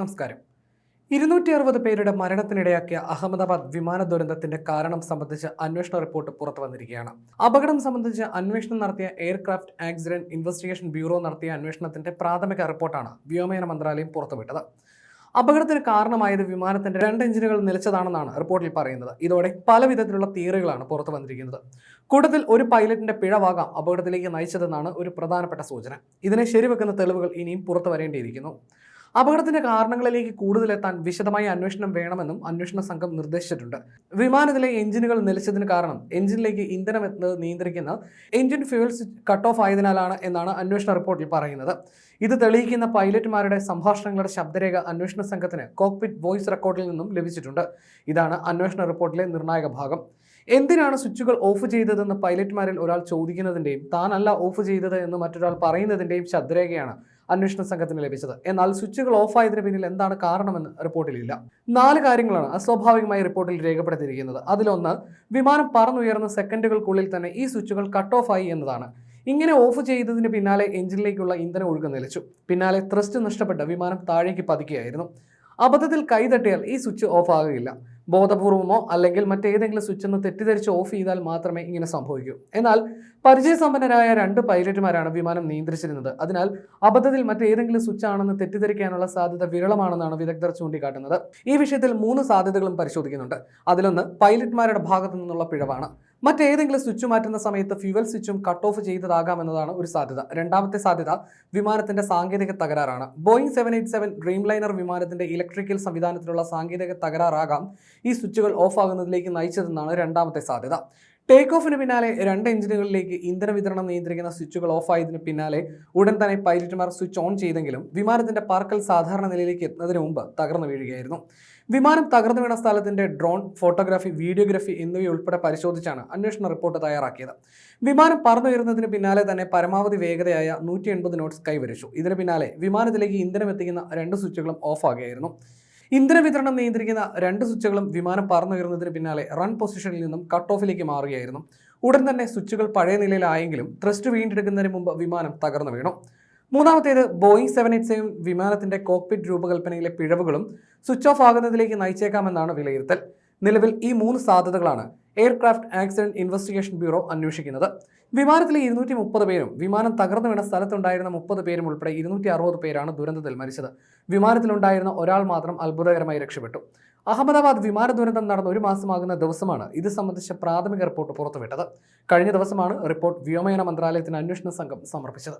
നമസ്കാരം. ഇരുന്നൂറ്റി അറുപത് പേരുടെ മരണത്തിനിടയാക്കിയ അഹമ്മദാബാദ് വിമാന ദുരന്തത്തിന്റെ കാരണം സംബന്ധിച്ച അന്വേഷണ റിപ്പോർട്ട് പുറത്തു വന്നിരിക്കുകയാണ്. അപകടം സംബന്ധിച്ച് അന്വേഷണം നടത്തിയ എയർക്രാഫ്റ്റ് ആക്സിഡന്റ് ഇൻവെസ്റ്റിഗേഷൻ ബ്യൂറോ നടത്തിയ അന്വേഷണത്തിന്റെ പ്രാഥമിക റിപ്പോർട്ടാണ് വ്യോമയാന മന്ത്രാലയം പുറത്തുവിട്ടത്. അപകടത്തിന് കാരണമായത് വിമാനത്തിന്റെ രണ്ട് എഞ്ചിനുകൾ നിലച്ചതാണെന്നാണ് റിപ്പോർട്ടിൽ പറയുന്നത്. ഇതോടെ പല വിധത്തിലുള്ള തിയറികളാണ് പുറത്തു വന്നിരിക്കുന്നത്. കൂടുതൽ ഒരു പൈലറ്റിന്റെ പിഴവാകാം അപകടത്തിലേക്ക് നയിച്ചതെന്നാണ് ഒരു പ്രധാനപ്പെട്ട സൂചന. ഇതിനെ ശരിവെക്കുന്ന തെളിവുകൾ ഇനിയും പുറത്തു വരേണ്ടിയിരിക്കുന്നു. അപകടത്തിന്റെ കാരണങ്ങളിലേക്ക് കൂടുതലെത്താൻ വിശദമായ അന്വേഷണം വേണമെന്നും അന്വേഷണ സംഘം നിർദ്ദേശിച്ചിട്ടുണ്ട്. വിമാനത്തിലെ എഞ്ചിനുകൾ നിലച്ചതിന് കാരണം എഞ്ചിനിലേക്ക് ഇന്ധനം എത്തുന്നത് നിയന്ത്രിക്കുന്ന എഞ്ചിൻ ഫ്യൂൽസ് കട്ട് ഓഫ് ആയതിനാലാണ് എന്നാണ് അന്വേഷണ റിപ്പോർട്ടിൽ പറയുന്നത്. ഇത് തെളിയിക്കുന്ന പൈലറ്റുമാരുടെ സംഭാഷണങ്ങളുടെ ശബ്ദരേഖ അന്വേഷണ സംഘത്തിന് കോക്പിറ്റ് വോയിസ് റെക്കോർഡിൽ നിന്നും ലഭിച്ചിട്ടുണ്ട്. ഇതാണ് അന്വേഷണ റിപ്പോർട്ടിലെ നിർണായക ഭാഗം. എന്തിനാണ് സ്വിച്ചുകൾ ഓഫ് ചെയ്തതെന്ന് പൈലറ്റുമാരിൽ ഒരാൾ ചോദിക്കുന്നതിന്റെയും താനല്ല ഓഫ് ചെയ്തത് എന്ന് മറ്റൊരാൾ പറയുന്നതിന്റെയും ശബ്ദരേഖയാണ് അന്വേഷണ സംഘത്തിന് ലഭിച്ചത്. എന്നാൽ സ്വിച്ചുകൾ ഓഫ് ആയതിന് പിന്നിൽ എന്താണ് കാരണമെന്ന് റിപ്പോർട്ടിലില്ല നാല് കാര്യങ്ങളാണ് അസ്വാഭാവികമായി റിപ്പോർട്ടിൽ രേഖപ്പെടുത്തിയിരിക്കുന്നത്. അതിലൊന്ന് വിമാനം പറന്നുയർന്ന സെക്കൻഡുകൾക്കുള്ളിൽ തന്നെ ഈ സ്വിച്ചുകൾ കട്ട് ഓഫ് ആയി എന്നതാണ്. ഇങ്ങനെ ഓഫ് ചെയ്തതിന് പിന്നാലെ എഞ്ചിനിലേക്കുള്ള ഇന്ധനം ഒഴുക്ക് നിലച്ചു. പിന്നാലെ ത്രസ്റ്റ് നഷ്ടപ്പെട്ട് വിമാനം താഴേക്ക് പതിക്കുകയായിരുന്നു അബദ്ധത്തിൽ കൈതട്ടിയാൽ ഈ സ്വിച്ച് ഓഫ് ആകുകയില്ല. ബോധപൂർവമോ അല്ലെങ്കിൽ മറ്റേതെങ്കിലും സ്വിച്ച് ഒന്ന് തെറ്റിദ്ധരിച്ച് ഓഫ് ചെയ്താൽ മാത്രമേ ഇങ്ങനെ സംഭവിക്കൂ. എന്നാൽ പരിചയസമ്പന്നരായ രണ്ട് പൈലറ്റുമാരാണ് വിമാനം നിയന്ത്രിച്ചിരുന്നത്. അതിനാൽ അബദ്ധത്തിൽ മറ്റേതെങ്കിലും സ്വിച്ച് ആണെന്ന് തെറ്റിദ്ധരിക്കാനുള്ള സാധ്യത വിരളമാണെന്നാണ് വിദഗ്ധർ ചൂണ്ടിക്കാട്ടുന്നത്. ഈ വിഷയത്തിൽ മൂന്ന് സാധ്യതകളും പരിശോധിക്കുന്നുണ്ട്. അതിലൊന്ന് പൈലറ്റ്മാരുടെ ഭാഗത്തു നിന്നുള്ള പിഴവാണ്. മറ്റേതെങ്കിലും സ്വിച്ച് മാറ്റുന്ന സമയത്ത് ഫ്യുവൽ സ്വിച്ചും കട്ട് ഓഫ് ചെയ്തതാകാമെന്നതാണ് ഒരു സാധ്യത. രണ്ടാമത്തെ സാധ്യത വിമാനത്തിന്റെ സാങ്കേതിക തകരാറാണ്. Boeing seven eight seven Dreamliner വിമാനത്തിന്റെ ഇലക്ട്രിക്കൽ സംവിധാനത്തിലുള്ള സാങ്കേതിക തകരാറാകാം ഈ സ്വിച്ചുകൾ ഓഫ് ആകുന്നതിലേക്ക് നയിച്ചതെന്നാണ് രണ്ടാമത്തെ സാധ്യത. ടേക്ക് ഓഫിന് പിന്നാലെ രണ്ട് എഞ്ചിനുകളിലേക്ക് ഇന്ധന വിതരണം നിയന്ത്രിക്കുന്ന സ്വിച്ചുകൾ ഓഫ് ആയതിന് പിന്നാലെ ഉടൻ തന്നെ പൈലറ്റുമാർ സ്വിച്ച് ഓൺ ചെയ്തെങ്കിലും വിമാനത്തിന്റെ പാർക്കൽ സാധാരണ നിലയിലേക്ക് എത്തുന്നതിന് മുമ്പ് തകർന്നു വീഴുകയായിരുന്നു. വിമാനം തകർന്നു വീണ സ്ഥലത്തിന്റെ ഡ്രോൺ ഫോട്ടോഗ്രാഫി വീഡിയോഗ്രാഫി എന്നിവയുൾപ്പെടെ പരിശോധിച്ചാണ് അന്വേഷണ റിപ്പോർട്ട് തയ്യാറാക്കിയത്. വിമാനം പറന്നുയരുന്നതിന് പിന്നാലെ തന്നെ പരമാവധി വേഗതയായ നൂറ്റി എൺപത് നോട്ട്സ് കൈവരിച്ചു. ഇതിന് പിന്നാലെ വിമാനത്തിലേക്ക് ഇന്ധനം എത്തിക്കുന്ന രണ്ട് സ്വിച്ചുകളും ഓഫ് ആകുകയായിരുന്നു. ഇന്ധന വിതരണം നിയന്ത്രിക്കുന്ന രണ്ട് സ്വിച്ചുകളും വിമാനം പറന്നുയർന്നതിന് പിന്നാലെ റൺ പൊസിഷനിൽ നിന്നും കട്ട് ഓഫിലേക്ക് മാറുകയായിരുന്നു. ഉടൻ തന്നെ സ്വിച്ചുകൾ പഴയ നിലയിലായെങ്കിലും ത്രസ്റ്റ് വീണ്ടെടുക്കുന്നതിന് മുമ്പ് വിമാനം തകർന്നു വീണു. മൂന്നാമത്തേത് ബോയിങ് സെവൻ എയ്റ്റ് സെവൻ വിമാനത്തിന്റെ കോക്പിറ്റ് രൂപകൽപ്പനയിലെ പിഴവുകളും സ്വിച്ച് ഓഫ് ആകുന്നതിലേക്ക് നയിച്ചേക്കാമെന്നാണ് വിലയിരുത്തൽ. നിലവിൽ ഈ മൂന്ന് സാധ്യതകളാണ് എയർക്രാഫ്റ്റ് ആക്സിഡന്റ് ഇൻവെസ്റ്റിഗേഷൻ ബ്യൂറോ അന്വേഷിക്കുന്നത്. വിമാനത്തിലെ ഇരുന്നൂറ്റി മുപ്പത് പേരും വിമാനം തകർന്നു വീണ സ്ഥലത്തുണ്ടായിരുന്ന മുപ്പത് പേരും ഉൾപ്പെടെ ഇരുന്നൂറ്റി അറുപത് പേരാണ് ദുരന്തത്തിൽ മരിച്ചത്. വിമാനത്തിലുണ്ടായിരുന്ന ഒരാൾ മാത്രം അത്ഭുതകരമായി രക്ഷപ്പെട്ടു. അഹമ്മദാബാദ് വിമാന ദുരന്തം നടന്ന ഒരു മാസമാകുന്ന ദിവസമാണ് ഇത് സംബന്ധിച്ച പ്രാഥമിക റിപ്പോർട്ട് പുറത്തുവിട്ടത്. കഴിഞ്ഞ ദിവസമാണ് റിപ്പോർട്ട് വ്യോമയാന മന്ത്രാലയത്തിന് അന്വേഷണ സംഘം സമർപ്പിച്ചത്.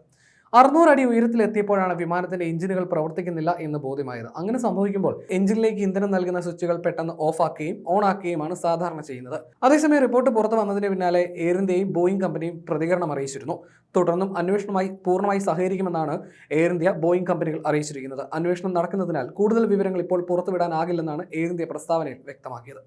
അറുന്നൂറ് അടി ഉയരത്തിലെത്തിയപ്പോഴാണ് വിമാനത്തിന്റെ എഞ്ചിനുകൾ പ്രവർത്തിക്കുന്നില്ല എന്ന് ബോധ്യമായത്. അങ്ങനെ സംഭവിക്കുമ്പോൾ എഞ്ചിനിലേക്ക് ഇന്ധനം നൽകുന്ന സ്വിച്ചുകൾ പെട്ടെന്ന് ഓഫ് ആക്കുകയും ഓൺ ആക്കുകയുമാണ് സാധാരണ ചെയ്യുന്നത്. അതേസമയം റിപ്പോർട്ട് പുറത്തു വന്നതിന് പിന്നാലെ എയർ ഇന്ത്യയും ബോയിങ് കമ്പനിയും പ്രതികരണം അറിയിച്ചിരുന്നു. തുടർന്നും അന്വേഷണമായി പൂർണമായി സഹകരിക്കുമെന്നാണ് എയർ ഇന്ത്യ ബോയിങ് കമ്പനികൾ അറിയിച്ചിരിക്കുന്നത്. അന്വേഷണം നടക്കുന്നതിനാൽ കൂടുതൽ വിവരങ്ങൾ ഇപ്പോൾ പുറത്തുവിടാനാകില്ലെന്നാണ് എയർ ഇന്ത്യ പ്രസ്താവനയിൽ വ്യക്തമാക്കിയത്.